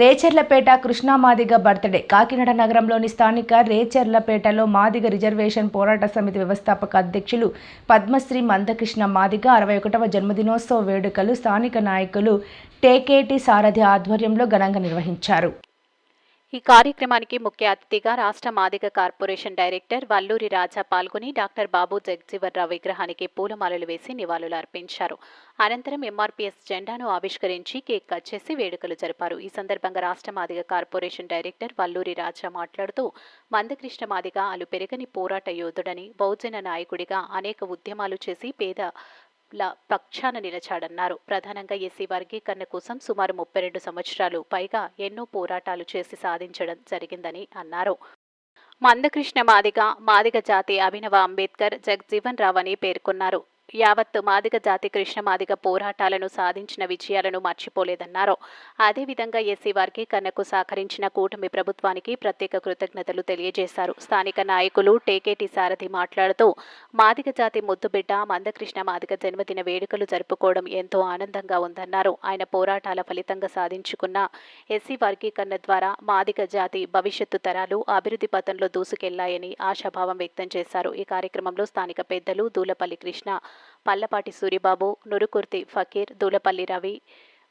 Recharlapeta Krishna Madiga birthday. Kakinada నగరంలోని స్థానిక రేచర్లపేటలో Madiga reservation పోరాట సమితి వ్యవస్థాపక అధ్యక్షులు పద్మశ్రీ మందకృష్ణ మాదిగ అరవై ఒకటవ జన్మదినోత్సవ వేడుకలు స్థానిక నాయకులు టేకేటి సారథి ఆధ్వర్యంలో ఘనంగా నిర్వహించారు. ఈ కార్యక్రమానికి ముఖ్య అతిథిగా రాష్ట్ర మాదిగ కార్పొరేషన్ డైరెక్టర్ వల్లూరి రాజా పాల్గొని డాక్టర్ బాబు జగజీవన్రావు విగ్రహానికి పూలమాలలు వేసి నివాళులు అర్పించారు. అనంతరం ఎంఆర్పీఎస్ జెండాను ఆవిష్కరించి కేక్ కట్ చేసి వేడుకలు జరిపారు. ఈ సందర్భంగా రాష్ట్ర మాదిగ కార్పొరేషన్ డైరెక్టర్ వల్లూరి రాజా మాట్లాడుతూ మందకృష్ణ మాదిగ అలు పెరగని పోరాట యోధుడని బహుజన నాయకుడిగా అనేక ఉద్యమాలు చేసి పేద ల పక్షాన నిలచాడన్నారు. ప్రధానంగా ఎస్సీ వర్గీకరణ కోసం సుమారు ముప్పై రెండు సంవత్సరాలు పైగా ఎన్నో పోరాటాలు చేసి సాధించడం జరిగిందని అన్నారు. మందకృష్ణ మాదిగ మాదిగ జాతి అభినవ అంబేద్కర్ జగజీవన్ రావు అని పేర్కొన్నారు. యావత్ మాదిగ జాతి కృష్ణ మాదిగ పోరాటాలను సాధించిన విజయాలను మర్చిపోలేదన్నారు. అదేవిధంగా ఎస్సీ వర్గీకరణకు సహకరించిన కూటమి ప్రభుత్వానికి ప్రత్యేక కృతజ్ఞతలు తెలియజేశారు. స్థానిక నాయకులు టేకేటి సారథి మాట్లాడుతూ మాదిగ జాతి ముద్దుబిడ్డ మందకృష్ణ మాదిగ జన్మదిన వేడుకలు జరుపుకోవడం ఎంతో ఆనందంగా ఉందన్నారు. ఆయన పోరాటాల ఫలితంగా సాధించుకున్న ఎస్సీ వర్గీకరణ ద్వారా మాదిగ జాతి భవిష్యత్తు తరాలు అభివృద్ధి పథంలో దూసుకెళ్ళాయని ఆశాభావం వ్యక్తం చేశారు. ఈ కార్యక్రమంలో స్థానిక పెద్దలు దూలపల్లి కృష్ణ పల్లపాటి సూరిబాబు నురుకుర్తి ఫకీర్ దూలపల్లి రవి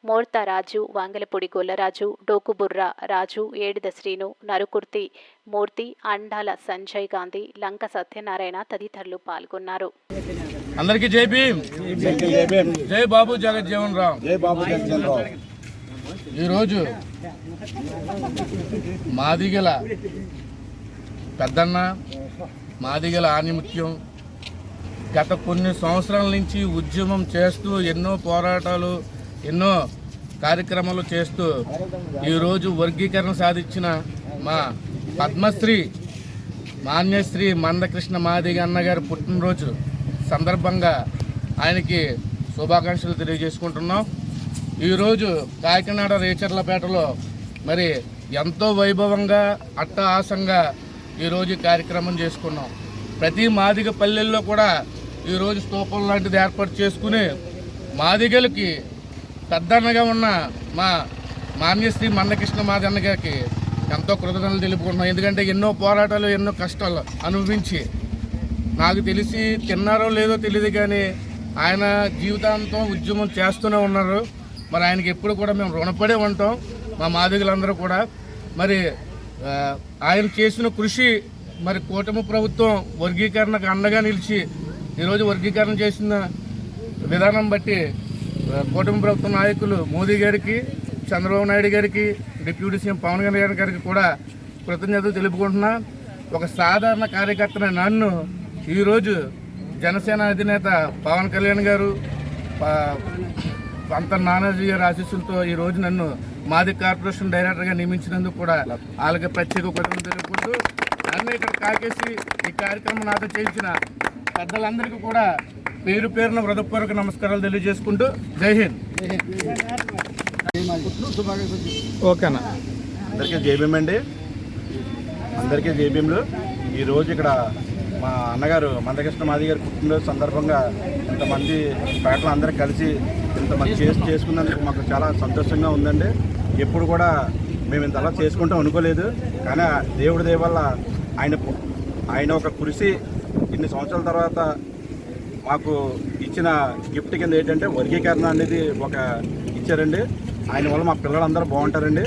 మోర్తా రాజు వాంగలపూడి గొల్లరాజు డోకుబుర్ర రాజు ఏడిద శ్రీను నరుకుర్తి మూర్తి అండాల సంజయ్ గాంధీ లంక సత్యనారాయణ తదితరులు పాల్గొన్నారు. అందరికీ జై భీమ్. జై బాబు జగజ్జీవన్ రామ్. జై బాబు జగన్ రావు ఈరోజు మాదిగల పెద్దన్న మాదిగల ఆనిముత్యం గత కొన్ని సంవత్సరాల నుంచి ఉద్యమం చేస్తూ ఎన్నో పోరాటాలు ఎన్నో కార్యక్రమాలు చేస్తూ ఈరోజు వర్గీకరణ సాధించిన మా పద్మశ్రీ మాన్యశ్రీ మందకృష్ణ మాదిగ అన్నగారి పుట్టినరోజు సందర్భంగా ఆయనకి శుభాకాంక్షలు తెలియజేసుకుంటున్నాం. ఈరోజు కాకినాడ రేచర్లపేటలో మరి ఎంతో వైభవంగా అట్టహాసంగా ఈరోజు కార్యక్రమం చేసుకున్నాం. ప్రతి మాదిగ పల్లెల్లో కూడా ఈరోజు స్తూపం లాంటిది ఏర్పాటు చేసుకుని మాదిగలకి పెద్దన్నగా ఉన్న మా మాన్యశ్రీ మన్నకృష్ణ మాదన్న గారికి ఎంతో కృతజ్ఞతలు తెలుపుకుంటున్నాం. ఎందుకంటే ఎన్నో పోరాటాలు ఎన్నో కష్టాలు అనుభవించి నాకు తెలిసి తిన్నారో లేదో తెలియదు కానీ ఆయన జీవితాంతం ఉద్యమం చేస్తూనే ఉన్నారు. మరి ఆయనకి ఎప్పుడు కూడా మేము రుణపడే ఉంటాం మా మాదిగలందరూ కూడా. మరి ఆయన చేసిన కృషి మరి కూటమి ప్రభుత్వం వర్గీకరణకు అండగా నిలిచి ఈరోజు వర్గీకరణ చేసిన విధానం బట్టి కూటమి ప్రభుత్వ నాయకులు మోదీ గారికి చంద్రబాబు నాయుడు గారికి డిప్యూటీ సీఎం పవన్ కళ్యాణ్ గారికి కూడా కృతజ్ఞతలు తెలుపుకుంటున్నా. ఒక సాధారణ కార్యకర్తన నన్ను ఈరోజు జనసేన అధినేత పవన్ కళ్యాణ్ గారు ప- పంత నానాజీ గారి ఆశీస్సులతో ఈరోజు నన్ను మాది కార్పొరేషన్ డైరెక్టర్గా నియమించినందుకు కూడా వాళ్ళకి ప్రత్యేక కృతజ్ఞతలు తెలుపుకుంటూ నన్ను ఇక్కడ కాకేసి ఈ కార్యక్రమం నాతో చేయించిన పెద్దలందరికీ కూడా పేరు పేరున హృదయపూర్వక నమస్కారాలు తెలియజేసుకుంటూ జై హింద్. ఓకేనా అందరికీ జైభీం అండి. అందరికీ జైభీంలు ఈరోజు ఇక్కడ మా అన్నగారు మందకృష్ణ మాది గారి పుట్టినరోజు సందర్భంగా ఇంతమంది పేటలు అందరూ కలిసి ఇంతమంది చేసి చేసుకున్నందుకు మాకు చాలా సంతోషంగా ఉందండి. ఎప్పుడు కూడా మేము ఇంతలా చేసుకుంటాం అనుకోలేదు. కానీ దేవుడి దయ వల్ల ఆయన ఆయన ఒక కృషి ఇన్ని సంవత్సరాల తర్వాత మాకు ఇచ్చిన గిఫ్ట్ కింద ఏంటంటే వర్గీకరణ అనేది ఒక ఇచ్చారండి. ఆయన వల్ల మా పిల్లలందరూ బాగుంటారండి.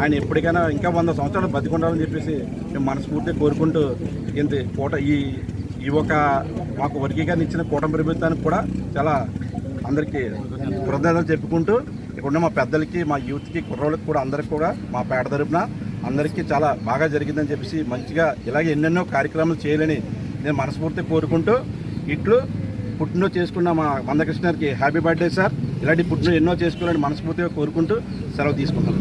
ఆయన ఎప్పటికైనా ఇంకా వంద సంవత్సరాలు బతికుండాలని చెప్పేసి మేము మనస్ఫూర్తిగా కోరుకుంటూ ఇంత కూట ఈ ఈ ఒక మాకు వర్గీకరణ ఇచ్చిన కూటమి ప్రభుత్వానికి కూడా చాలా అందరికీ కృతజ్ఞతలు చెప్పుకుంటూ ఇక్కడ మా పెద్దలకి మా యూత్కి కుర్రోళ్ళకి కూడా అందరికి కూడా మా పేట తరపున అందరికీ చాలా బాగా జరిగిందని చెప్పేసి మంచిగా ఇలాగే ఎన్నెన్నో కార్యక్రమాలు చేయాలని నేను మనస్ఫూర్తిగా కోరుకుంటూ ఇట్లు పుట్టినో చేసుకున్న మా మందకృష్ణకి హ్యాపీ బర్త్డే సార్. ఇలాంటి పుట్టినరోజు ఎన్నో చేసుకోవాలని మనస్ఫూర్తిగా కోరుకుంటూ సెలవు తీసుకుంటాను